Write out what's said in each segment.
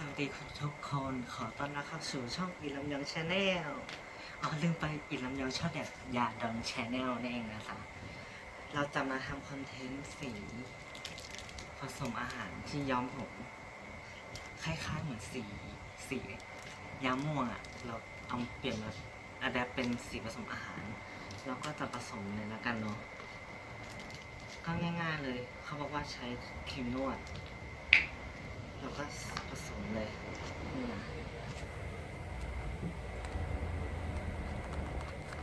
สวัสดีทุกคนขอต้อนรับเข้าสู่ช่องอีลำยองชาแนลอ๋อลืมไปอีลำยองชอบแบบยาดองชาแนลนั่นเองนะคะ เราจะมาทำคอนเทนต์สีผสมอาหารที่ย้อมผมคล้ายๆเหมือนสีสียาม่วงอะ่ะ เราเอาเปลี่ยนมาอัดแอปเป็นสีผสมอาหาร แล้วก็จะผสมเลยแล้วกันเนาะก็ง่าย ๆเลย เขาบอกว่าใช้ครีมนวด แล้วก็ผสมเลยนี่นะ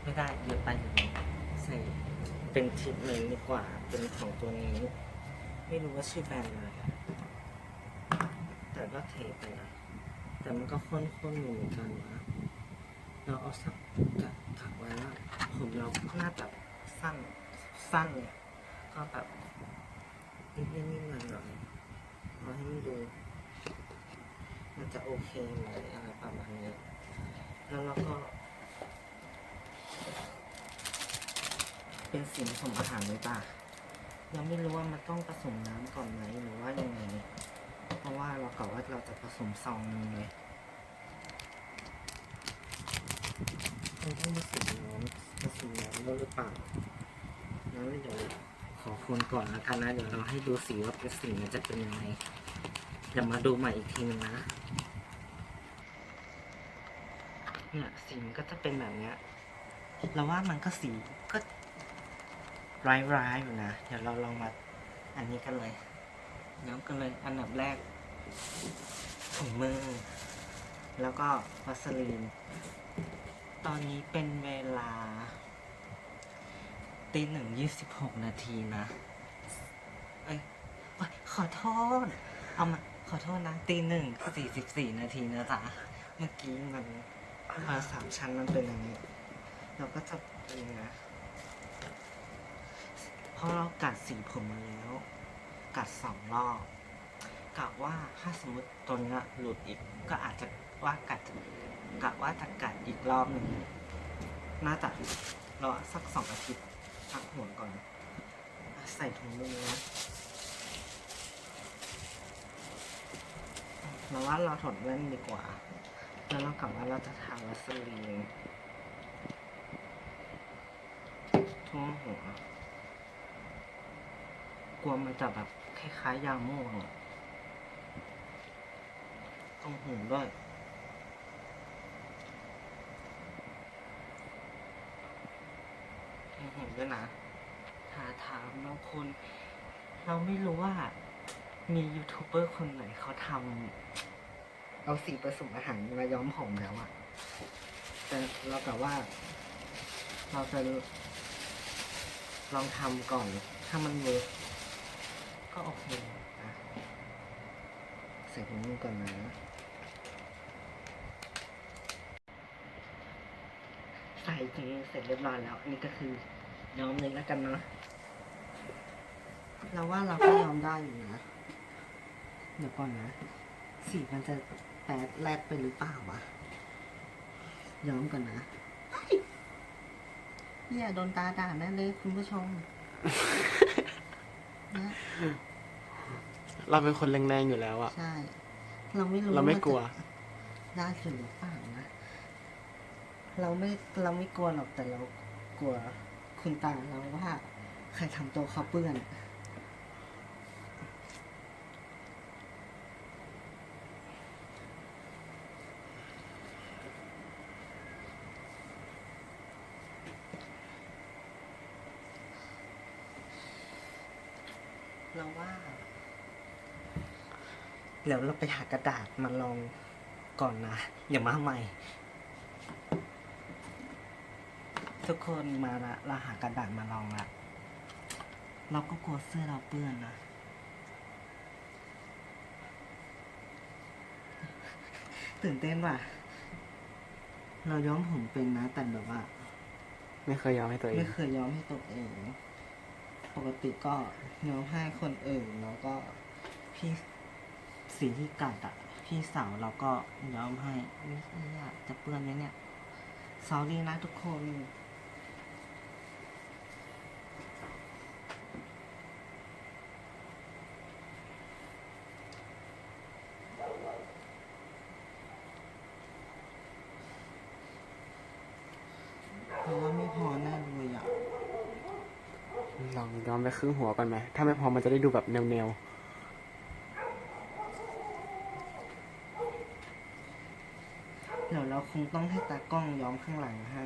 ไม่ได้เยอะไปใส่เป็นทิปเลยดีกว่า เป็นของตัวนี้ ไม่รู้ว่าชื่อแบรนด์อะไรแต่ก็เทไปนะแต่มันก็ข้นๆอยู่เหมือนกันนะเราเอาสักกะถักไว้ว่าผมเราน่าจะสั้นสั้นเนี่ยก็แบบนิดๆหน่อยๆเอาให้มันดู มันจะโอเคไหมอะไรประมาณนี้ แล้วเราก็ เป็นสีผสมอาหารเลยป่ะยังไม่รู้ว่ามันต้องผสมน้ำก่อนไหมหรือว่ายังไง เพราะว่าเรากะว่าเราจะผสมซองนึงเลยมันต้องผสมน้ำผสมน้ำด้วยหรือเปล่านั้นเดี๋ยวขอคนก่อนแล้วกันนะ เดี๋ยวเราให้ดูสีว่าเป็นสีมันจะเป็นยังไง เดี๋ยวมาดูใหม่อีกทีนึงนะเนี่ยสีมันก็จะเป็นแบบเนี้ยเราว่ามันก็สีก็ร้ายๆอยู่นะ เดี๋ยวเราลองมาอันนี้กันเลยย้ำกันเลยอันดับแรกถุงมือ แล้วก็วัสลีน ตอนนี้เป็นเวลาตีหนึ่งยี่สิบหกนาทีนะ เอ้ยเอ้ยขอโทษ เอามา ขอโทษนะตีหนึ่งสี่สิบสี่นาทีนะจ๊ะ เมื่อกี้มันมาสามชั้นมันเป็นอย่างนี้ เราก็จะเป็นนะเพราะเรากัดสีผมมาแล้ว กัดสองรอบกะว่าถ้าสมมติตัวนี้หลุดอีก ก็อาจจะว่ากัดกะว่าจะกัดอีกรอบหนึ่งน่าจะรอสักสองอาทิตย์พักหัวก่อน ใส่ถุงมือนะ เราว่าเราถอดแว่นดีกว่า แล้วเรากลับว่าเราจะทาวัสลีนทั่วหัว กลัวมันจะแบบคล้ายๆยาม่วงตรงหูด้วยตรงหูด้วยนะถาถามบางคน เราไม่รู้ว่า มียูทูบเบอร์คนไหนเขาทำเอาสีผสมอาหารมาย้อมผมแล้วอะแต่เรากะว่า เราจะลองทำก่อน ถ้ามันเวิร์กก็โอเคนะใส่ถุงมือก่อนนะใส่ถุงเสร็จเรียบร้อยแล้วอันนี้ก็คือย้อมเลยแล้วกันเนาะเราว่าเราก็ย้อมได้อยู่นะ ดี๋ยวก่อนนะ สีมันจะแปดแรดไปหรือเปล่าวะย้อมก่อนนะเฮ้ยเนี่ยโดนตาด่าแน่เลยคุณผู้ชมนะเราเป็นคนแรงๆอยู่แล้วอะใช่ เราไม่รู้เราไม่ว่จะกลัว ได้หรือเปล่านะ เราไม่เราไม่กลัวหรอกแต่เรากลัวคุณตาเราว่า ใครทำตัวเขาเปื้อน เราว่าเดี๋ยวเราไปหากระดาษมาลองก่อนนะอย่ามาใหม่ ทุกคนมาละเราหากระดาษมาลองละเราก็กลัวเสื้อเราเปื้อนนะตื่นเต้นว่ะ เราย้อมผมเป็นนะ แต่แบบว่า ไม่เคยยอมให้ตัวเอง ไม่เคยย้อมให้ตัวเอง ปกติก็ย้อมให้คนอื่นแล้วก็พี่สีที่กัดอะพี่สาวเราก็ย้อมให้เนี่ยจะเปื้อนไหมเนี่ยสอรี่นะทุกคน ลองย้อมไปครึ่งหัวก่อนไหม ถ้าไม่พอมันจะได้ดูแบบแนวๆเดี๋ยวเราคงต้องให้ตากล้องย้อมข้างหลังให้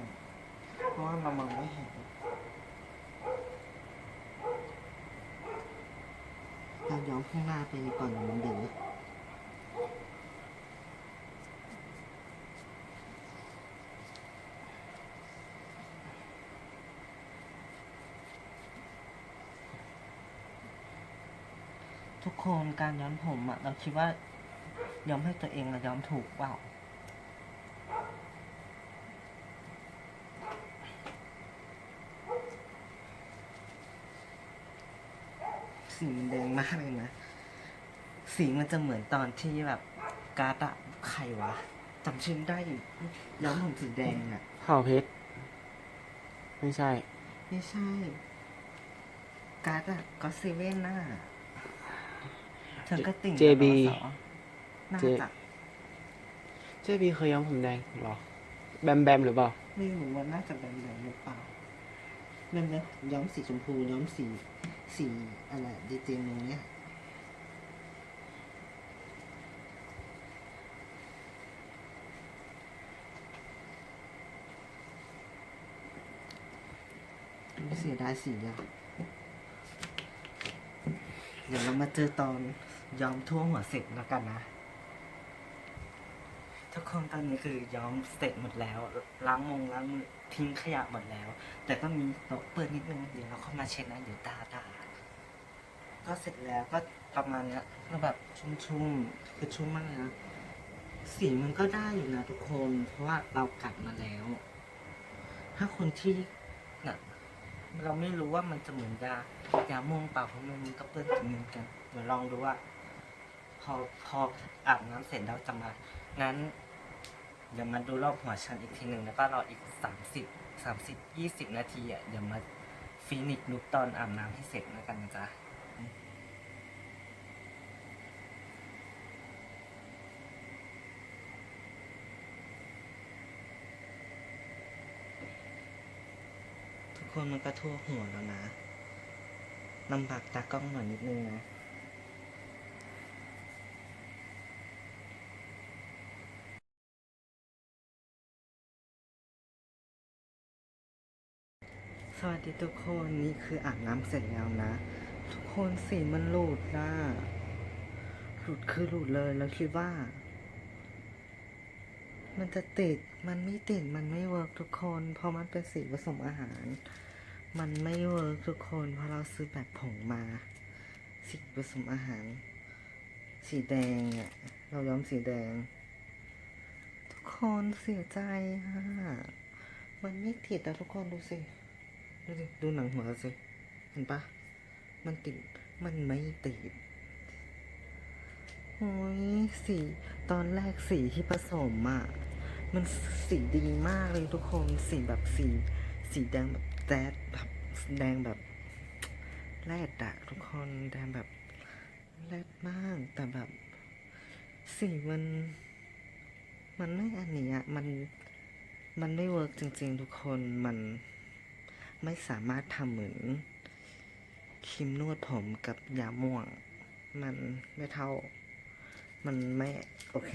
เพราะว่าเรามองไม่เห็น เราย้อมข้างหน้าไปก่อนมันเดือด ทุกคนการย้อมผมอะเราคิดว่าย้อมให้ตัวเองเราย้อมถูกเปล่าสีมันแดงมากเลยนะ สีมันจะเหมือนตอนที่แบบการ์ดอะใครวะจำชื่อไม่ได้อยู่ย้อมผมสีแดงอะๆเผ่าเพชร ไม่ใช่ ไม่ใช่ การ์ดอะก็เซเว่นน่ะ เธอก็ติ่งกับ JB นสน่า J จะเจ๊บีเคยย้อมผมแดงเหรอ แบมแบมหรือเปล่า ไม่รู้ว่าน่าจะแดงๆหรือเปล่านั่นนะย้อมสีชมพูย้อมสีสีอะไรดีเจโนเนี่ยเสียดายสีอะ เดี๋ยวเรามาเจอตอนย้อมทั่วหัวเสร็จแล้วกันนะ ทุกคนตอนนี้คือย้อมเสร็จหมดแล้ว ล้างมงล้างมือทิ้งขยะหมดแล้ว แต่ก็มีโต๊ะเปื้อนนิดนึงเดี๋ยวเราเข้ามาเช็ดนะเดี๋ยวตาตาก็เสร็จแล้วก็ประมาณเนี้ยก็แบบชุ่มๆคือชุ่มมากเลยนะสีมันก็ได้อยู่นะทุกคน เพราะว่าเรากัดมาแล้ว ถ้าคนที่น่ะ เราไม่รู้ว่ามันจะเหมือนยายาม่วงเปล่าเพราะมันก็เปื้อนถึงมือกันเดี๋ยวลองดูว่า พอพออาบน้ำเสร็จแล้วจะมา งั้น เดี๋ยวมาดูรอบหัวฉันอีกทีหนึ่งแล้วก็รออีกสามสิบสามสิบยี่สิบนาทีอะเดี๋ยวมาฟินิกลุกตอนอาบน้ำให้เสร็จแล้วกันนะจ๊ะ คนมันก็ทั่วหัวแล้วนะลำบากตากล้องหน่อยนิดนึงนะสวัสดีทุกคนนี่คืออาบน้ำเสร็จแล้วนะ ทุกคนสีมันหลุดนะหลุดคือหลุดเลยแล้วคิดว่า มันจะติดมันไม่ติดมันไม่เวิร์กทุกคนเพราะมันเป็นสีผสมอาหาร มันไม่เวิร์กทุกคนเพราะเราซื้อแบบผงมาสีผสมอาหาร สีแดงอะเราย้อมสีแดง ทุกคนเสียใจฮะมันไม่ติดอะทุกคนดูสิดูสิดูหนังหัวเราสิเห็นปะมันติดมันไม่ติดโอ้ยสีตอนแรกสีที่ผสมอะมันสีดีมากเลยทุกคนสีแบบสีสีแดงแบบ แจ๊ดแบบแดงแบบแรดอะทุกคนแดงแบบแรดมาก แต่แบบ สีมัน มันไม่อันนี้อะมันมันไม่เวิร์กจริง ๆ ทุกคนมันไม่สามารถทำเหมือนครีมนวดผมกับยาม่วง มันไม่เท่า มันไม่ โอเค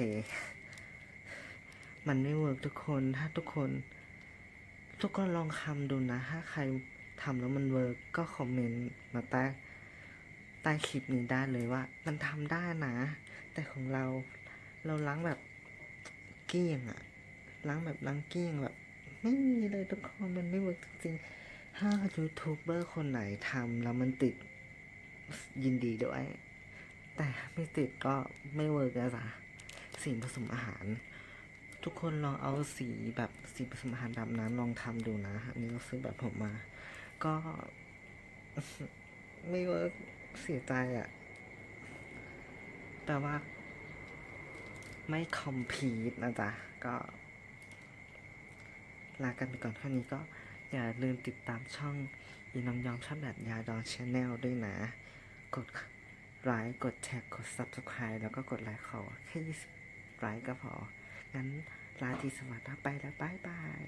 มันไม่เวิร์กทุกคนถ้าทุกคน ทุกคนลองคำดูนะ ถ้าใครทำแล้วมันเวิร์กก็คอมเมนต์มาใต้ใต้คลิปนี้ได้เลยว่า มันทำได้นะ แต่ของเราเราล้างแบบเกลี้ยงอะล้างแบบล้างเกลี้ยงแบบ ไม่มีเลยทุกคนมันไม่เวิร์กจริงๆ ถ้ายูทูบเบอร์คนไหนทำแล้วมันติดยินดีด้วย แต่ไม่ติดก็ไม่เวิร์กนะจ๊ะสีผสมอาหาร ทุกคนลองเอาสีแบบสีผสมอาหารแบบนั้นลองทำดูนะอันนี้เราซื้อแบบผมมา ก็ ไม่เวิร์กเสียใจอะแต่ว่า ไม่คอมพีทนะจ๊ะ ก็ลากันไปก่อนเท่านี้ก็อย่าลืมติดตามช่องยีน้องยอมชอบแบบยาดองชาแนลด้วยนะ กดไลค์กดแชร์กด subscribe แล้วก็กดไลค์ขอแค่20ไลค์ก็พอ งั้นลาทีสวัสดีไปแล้วบายบาย